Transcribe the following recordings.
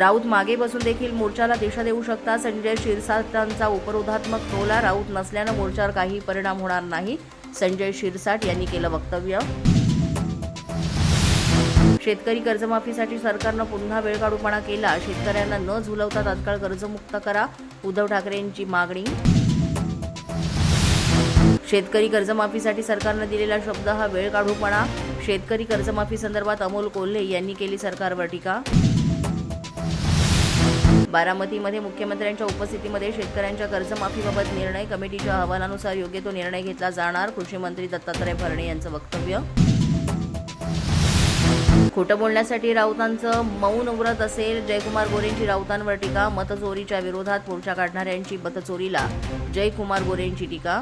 राऊत मागे बसून देखील मोर्चाला दिशा देऊ शकता संजय शिरसाटांचा उपरोधात्मक टोला राऊत नसल्यानं मोर्चावर काही परिणाम होणार नाही. संजय शिरसाट यांनी केलं वक्तव्य. शेतकरी कर्जमाफीसाठी सरकारनं पुन्हा वेळकाढूपणा केला. शेतकऱ्यांना न झुलवता तात्काळ कर्जमुक्त करा. उद्धव ठाकरेंची मागणी. शेतकरी कर्जमाफीसाठी सरकारनं दिलेला शब्द हा वेळ काढूपणा. शेतकरी कर्जमाफी संदर्भात अमोल कोल्हे यांनी केली सरकारवर टीका. बारामतीमध्ये मुख्यमंत्र्यांच्या उपस्थितीमध्ये शेतकऱ्यांच्या कर्जमाफीबाबत निर्णय कमिटीच्या अहवालानुसार योग्य तो निर्णय घेतला जाणार कृषी मंत्री दत्तात्रय भरणे यांचं वक्तव्य. खोटं बोलण्यासाठी राऊतांचं मौन व्रत असेल जयकुमार गोरेंची राऊतांवर टीका मतचोरीच्या विरोधात मोर्चा काढणाऱ्यांची मतचोरीला जयकुमार गोरेंची टीका.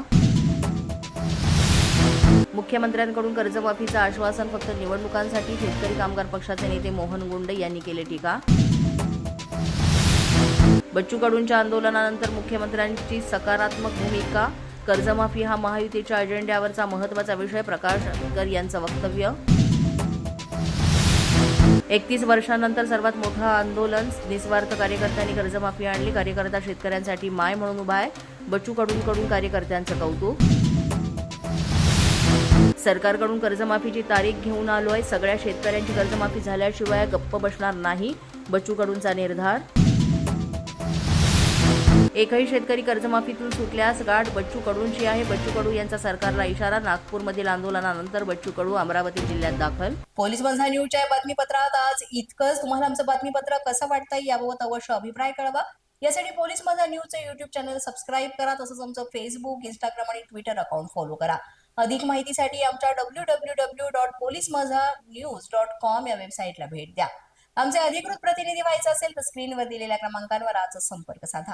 मुख्यमंत्र्यांकडून कर्जमाफीचं आश्वासन फक्त निवडणुकांसाठी शेतकरी कामगार पक्षाचे नेते मोहन गुंडे यांनी केले टीका. बच्चू कडूंच्या आंदोलनानंतर मुख्यमंत्र्यांची सकारात्मक भूमिका कर्जमाफी हा महायुतीच्या अजेंड्यावरचा महत्त्वाचा विषय प्रकाश आंबेडकर यांचं वक्तव्य. एकतीस वर्षानंतर सर्वात मोठं आंदोलन निस्वार्थ कार्यकर्त्यांनी कर्जमाफी आणली कार्यकर्ता शेतकऱ्यांसाठी माय म्हणून उभा आहे बच्चू कडूंकडून कार्यकर्त्यांचं कौतुक. सरकारकडून कर्जमाफीची तारीख घेऊन आलोय सगळ्या शेतकऱ्यांची कर्जमाफी झाल्याशिवाय गप्प बसणार नाही बच्चू कडूंचा निर्धार. एकही शेतकरी कर्जमाफीतून सुटल्यास गाठ बच्चू कडूंची आहे बच्चू कडू यांचा सरकारला इशारा. नागपूरमधील आंदोलनानंतर बच्चू कडू अमरावती जिल्ह्यात दाखल. पोलीस बंधा न्यूजच्या बातमीपत्रात आज इतकंच. तुम्हाला आमचं बातमीपत्र कसं वाटतंय याबाबत अवश्य अभिप्राय कळवा. यासाठी पोलीस माझा न्यूजचं युट्यूब चॅनल सबस्क्राईब करा तसंच आमचं फेसबुक इंस्टाग्राम आणि ट्विटर अकाउंट फॉलो करा. अधिक माहितीसाठी आमच्या W W W dot police Majha news dot com या वेबसाईटला भेट द्या. आमचे अधिकृत प्रतिनिधी व्हायचं असेल तर स्क्रीनवर दिलेल्या क्रमांकांवर आजच संपर्क साधा.